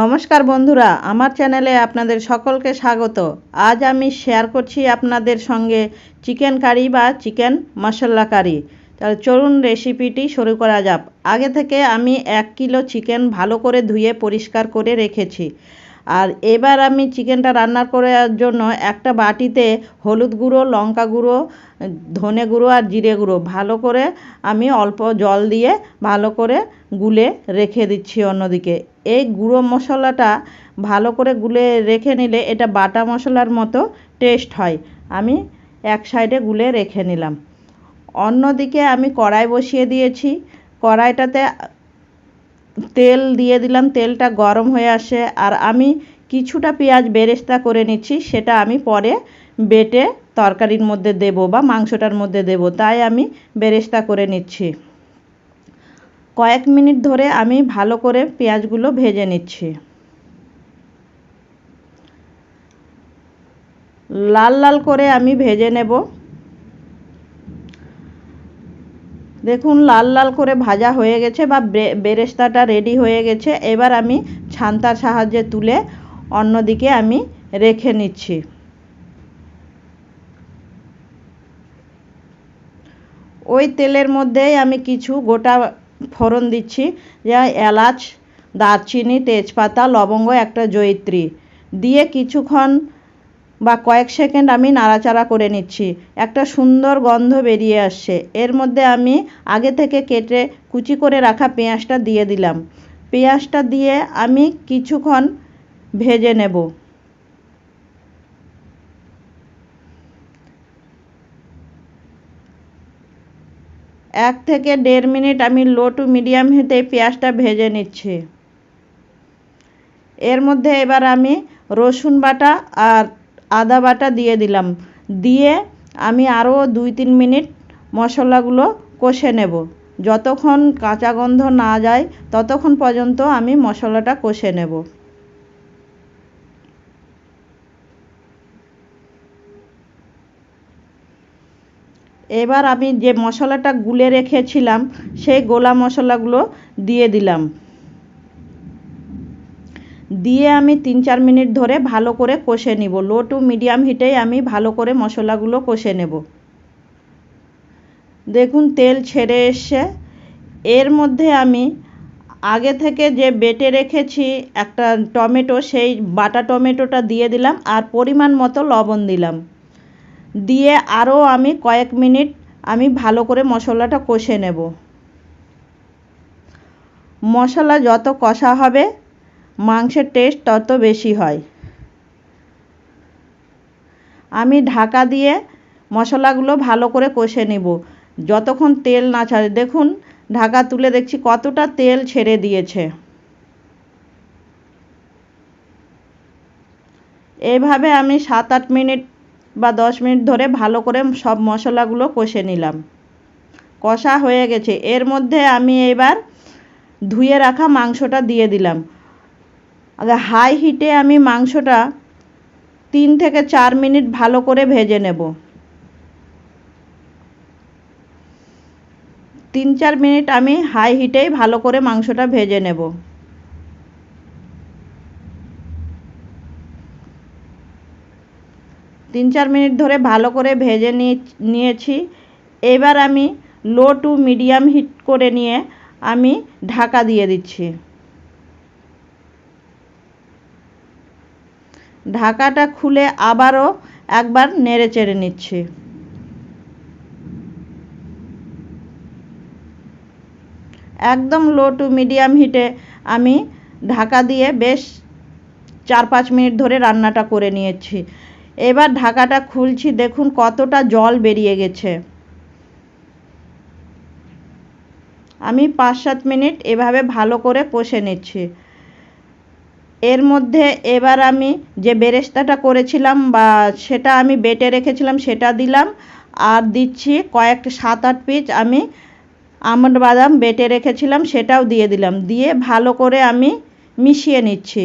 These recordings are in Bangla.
নমস্কার বন্ধুরা, আমার চ্যানেলে আপনাদের সকলকে স্বাগত। আজ আমি শেয়ার করছি আপনাদের সঙ্গে চিকেন কারি বা চিকেন মশলা কারি তাহলে চলুন রেসিপিটি শুরু করা যাক। আগে থেকে আমি এক কিলো চিকেন ভালো করে ধুয়ে পরিষ্কার করে রেখেছি। আর এবার আমি চিকেনটা রান্না করার জন্য একটা বাটিতে হলুদ গুঁড়ো, লঙ্কা গুঁড়ো, ধনে গুঁড়ো আর জিরে গুঁড়ো। ভালো করে আমি অল্প জল দিয়ে ভালো করে গুলে রেখে দিচ্ছি অন্যদিকে। এই গুঁড়ো মশলাটা ভালো করে গুলে রেখে নিলে এটা বাটা মশলার মতো টেস্ট হয়। আমি এক সাইডে গুলে রেখে নিলাম। অন্যদিকে আমি কড়াই বসিয়ে দিয়েছি। কড়াইটাতে তেল দিয়ে দিলাম, তেলটা গরম হয়ে আসে। আর আমি কিছুটা পেঁয়াজ বেরেস্তা করে নিচ্ছি, সেটা আমি পরে বেটে তরকারির মধ্যে দেব বা মাংসটার মধ্যে দেব। তাই আমি বেরেস্তা করে নিচ্ছি। কয়েক মিনিট ধরে আমি ভালো করে পেঁয়াজগুলো ভেজে নিচ্ছি। লাল লাল করে আমি ভেজে নেব। দেখুন, লাল লাল করে ভাজা হয়ে গেছে বা বেরেস্তাটা রেডি হয়ে গেছে। এবার আমি ছান্তার সাহায্যে তুলে অন্যদিকে আমি রেখে নিচ্ছি। ওই তেলের মধ্যেই আমি কিছু গোটা ফোড়ন দিচ্ছি, যা এলাচ, দারচিনি, তেজপাতা, লবঙ্গ, একটা জয়িত্রী। দিয়ে কিছুক্ষণ বা কয়েক সেকেন্ড আমি নাড়াচাড়া করে নিচ্ছি। একটা সুন্দর গন্ধ বেরিয়ে আসছে। এর মধ্যে আমি আগে থেকে কেটে কুচি করে রাখা পেঁয়াজটা দিয়ে দিলাম। পেঁয়াজটা দিয়ে আমি কিছুক্ষণ ভেজে নেব। এক থেকে দেড় মিনিট আমি লো টু মিডিয়াম হিটে পেঁয়াজটা ভেজে নিচ্ছি। এর মধ্যে এবার আমি রসুন বাটা আর আদা বাটা দিয়ে দিলাম। দিয়ে আমি আরও দুই তিন মিনিট মশলাগুলো কষে নেব। যতক্ষণ কাঁচা গন্ধ না যায়, ততক্ষণ পর্যন্ত আমি মশলাটা কষে নেব। এবার আমি যে মশলাটা গুলে রেখেছিলাম, সেই গোলা মশলাগুলো দিয়ে দিলাম। দিয়ে আমি তিন চার মিনিট ধরে ভালো করে কষে নিব। লো টু মিডিয়াম হিটেই আমি ভালো করে মশলাগুলো কষে নেব। দেখুন, তেল ছেড়ে এসছে। এর মধ্যে আমি আগে থেকে যে বেটে রেখেছি একটা টমেটো, সেই বাটা টমেটোটা দিয়ে দিলাম আর পরিমাণ মতো লবণ দিলাম। দিয়ে আরও আমি কয়েক মিনিট আমি ভালো করে মশলাটা কষে নেব। মশলা যত কষা হবে মাংসের টেস্ট তত বেশি হয়। আমি ঢাকা দিয়ে মশলাগুলো ভালো করে কষে নেব। যতক্ষণ তেল না ছাড়ে, দেখুন, ঢাকা তুলে দেখছি কতটা তেল ছেড়ে দিয়েছে। এভাবে আমি সাত আট মিনিট বা দশ মিনিট ধরে ভালো করে সব মশলাগুলো কষে নিলাম। কষা হয়ে গেছে। এর মধ্যে আমি এবার ধুয়ে রাখা মাংসটা দিয়ে দিলাম। হাই হিটে আমি মাংসটা তিন থেকে চার মিনিট ভালো করে ভেজে নেব। তিন চার মিনিট আমি হাই হিটেই ভালো করে মাংসটা ভেজে নেব। তিন চার মিনিট ধরে ভালো করে ভেজে নিয়েছি। এবার আমি লো টু মিডিয়াম হিট করে নিয়ে আমি ঢাকা দিয়ে দিচ্ছি। ঢাকাটা খুলে আবারও একবার নেড়ে চেড়ে নিচ্ছি। একদম লো টু মিডিয়াম হিটে আমি ঢাকা দিয়ে বেশ চার পাঁচ মিনিট ধরে রান্নাটা করে নিয়েছি। এবার ঢাকাটা খুলছি, দেখুন কতটা জল বেরিয়ে গেছে। আমি পাঁচ সাত মিনিট এভাবে ভালো করে কষে নিচ্ছি। এর মধ্যে এবার আমি যে বেরেস্তাটা করেছিলাম বা সেটা আমি বেটে রেখেছিলাম, সেটা দিলাম। আর দিচ্ছি কয়েক সাত আট পিস আমি আমন্ড বাদাম বেটে রেখেছিলাম, সেটাও দিয়ে দিলাম। দিয়ে ভালো করে আমি মিশিয়ে নিচ্ছি।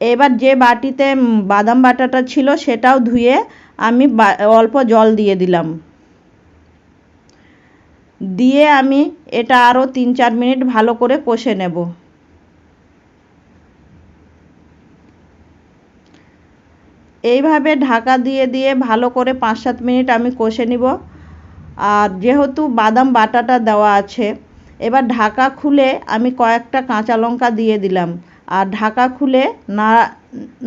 এবার যে বাটিতে বাদাম বাটাটা ছিল, সেটাও ধুয়ে আমি অল্প জল দিয়ে দিলাম। দিয়ে আমি এটা আরও তিন চার মিনিট ভালো করে কষে নেব। এইভাবে ঢাকা দিয়ে দিয়ে ভালো করে পাঁচ সাত মিনিট আমি কষে নিব। আর যেহেতু বাদাম বাটাটা দেওয়া আছে, এবার ঢাকা খুলে আমি কয়েকটা কাঁচা লঙ্কা দিয়ে দিলাম। আর ঢাকা খুলে নাড়া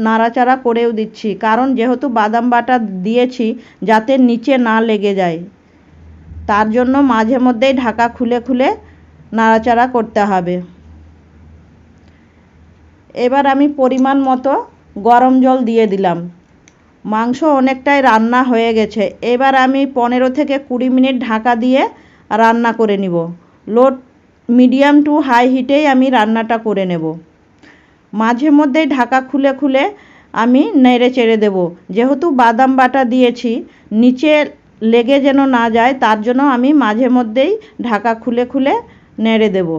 নাড়াচাড়া করেও দিচ্ছি, কারণ যেহেতু বাদাম বাটা দিয়েছি যাতে নিচে না লেগে যায়। তার জন্য মাঝে মধ্যেই ঢাকা খুলে খুলে নাড়াচাড়া করতে হবে। এবার আমি পরিমাণ মতো গরম জল দিয়ে দিলাম। মাংস অনেকটাই রান্না হয়ে গেছে। এবার আমি পনেরো থেকে কুড়ি মিনিট ঢাকা দিয়ে রান্না করে নিব। লো মিডিয়াম টু হাই হিটেই আমি রান্নাটা করে নেব। মাঝে মধ্যেই ঢাকা খুলে খুলে আমি নেড়ে চেড়ে দেবো। যেহেতু বাদাম বাটা দিয়েছি, নিচে লেগে যেন না যায়, তার জন্য আমি মাঝে মধ্যেই ঢাকা খুলে খুলে নেড়ে দেব।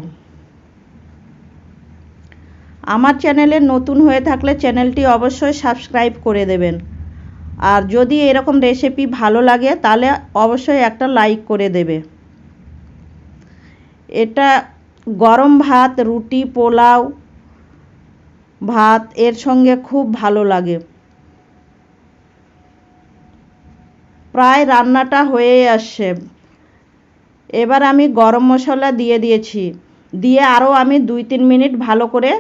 আমার চ্যানেলে নতুন হয়ে থাকলে চ্যানেলটি অবশ্যই সাবস্ক্রাইব করে দেবেন। আর যদি এরকম রেসিপি ভালো লাগে, তাহলে অবশ্যই একটা লাইক করে দেবে। এটা গরম ভাত, রুটি, পোলাও ভাত, এর সঙ্গে খুব ভালো লাগে। প্রায় রান্নাটা হয়ে আসছে। এবার আমি গরম মশলা দিয়ে দিয়েছি। দিয়ে আরও আমি দুই তিন মিনিট ভালো করে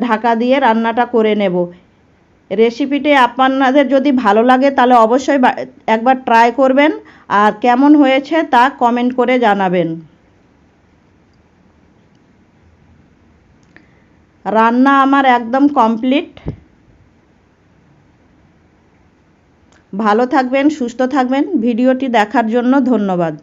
ঢাকা দিয়ে রান্নাটা করে নেব। রেসিপিটি আপনাদের যদি ভালো লাগে তাহলে অবশ্যই একবার ট্রাই করবেন। আর কেমন হয়েছে তা কমেন্ট করে জানাবেন। রান্না আমার একদম কমপ্লিট ভালো থাকবেন, সুস্থ থাকবেন। ভিডিওটি দেখার জন্য ধন্যবাদ।